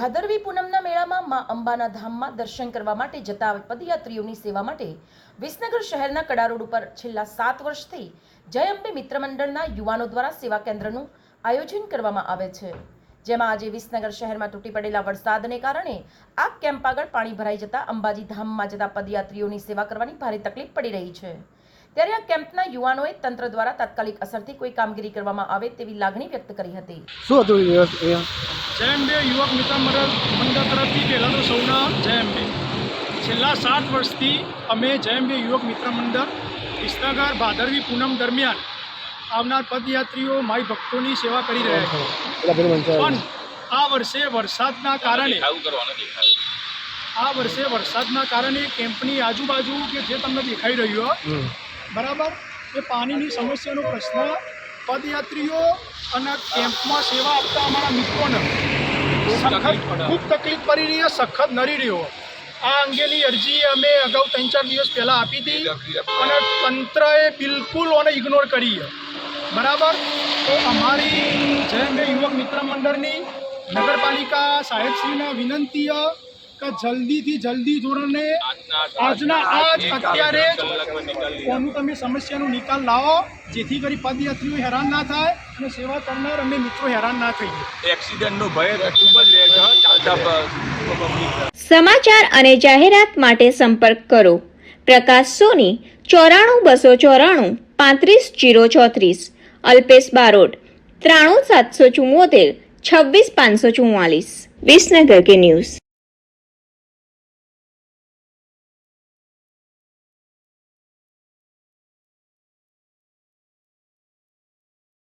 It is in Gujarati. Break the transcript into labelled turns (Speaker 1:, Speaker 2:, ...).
Speaker 1: માં અંબાના ધામમાં દર્શન કરવા માટે જતા પદયાત્રીઓની સેવા માટે વિસનગર શહેરના કડા રોડ ઉપર છેલ્લા સાત વર્ષથી જય અંબે મિત્ર મંડળના યુવાનો દ્વારા સેવા કેન્દ્રનું આયોજન કરવામાં આવે છે. જેમાં આજે વિસનગર શહેરમાં તૂટી પડેલા વરસાદને કારણે આ કેમ્પ આગળ પાણી ભરાઈ જતા અંબાજી ધામમાં જતા પદયાત્રીઓની સેવા કરવાની ભારે તકલીફ પડી રહી છે. ત્યારે આ કેમ્પના યુવાનોએ તંત્ર દ્વારા તાત્કાલિક અસરથી કોઈ કામગીરી કરવામાં આવે તેવી લાગણી વ્યક્ત કરી હતી.
Speaker 2: શું હતું
Speaker 3: જય અંબે યુવક મિત્ર મંડળ મંડળ તરફથી પહેલાં તો સૌના જય અંબે છેલ્લા સાત વર્ષથી અમે જય અંબે યુવક મિત્ર મંડળ વિસનગર ભાદરવી પૂનમ દરમિયાન આવનાર પદયાત્રીઓ માય ભક્તોની સેવા કરી રહ્યા છે પણ આ વર્ષે વરસાદના કારણે આ વર્ષે વરસાદના કારણે કેમ્પની આજુબાજુ કે જે તમને દેખાઈ રહ્યું બરાબર? એ પાણીની સમસ્યાનો પ્રશ્ન પદયાત્રીઓ અને કેમ્પમાં સેવા આપતા અમારા મિત્રોને સખત ખૂબ તકલીફ પડી રહી છે સખત નરી રહ્યો આ અંગેની અરજી અમે અગાઉ ત્રણ ચાર દિવસ પહેલાં આપી હતી અને તંત્રએ બિલકુલ ઓને ઇગ્નોર કરી બરાબર? તો અમારી જય યુવક મિત્ર મંડળની નગરપાલિકા સાહેબશ્રીને વિનંતી કે જલ્દીથી જલ્દી ધોરણે આજના આજ અત્યારે જ કોનું તમે સમસ્યાનો નિકાલ લાવો જેથી કરી પદયાત્રીઓ હેરાન ના થાય અને સેવા કરનાર અમે મિત્રો હેરાન ના થઈએ
Speaker 4: એક્સિડન્ટનો ભય ખૂબ જ રહે છે ચાલતા
Speaker 5: સમાચાર અને જાહેરાત માટે સંપર્ક કરો. પ્રકાશ સોની ચોરાણું બસો ચોરાણું પાંત્રીસ જીરો ચોત્રીસ. અલ્પેશ બારોટ ત્રાણું સાતસો ચુમ્મોતેર છવ્વીસ પાંચસો ચુમ્માલીસ વિસનગર કે ન્યૂઝ.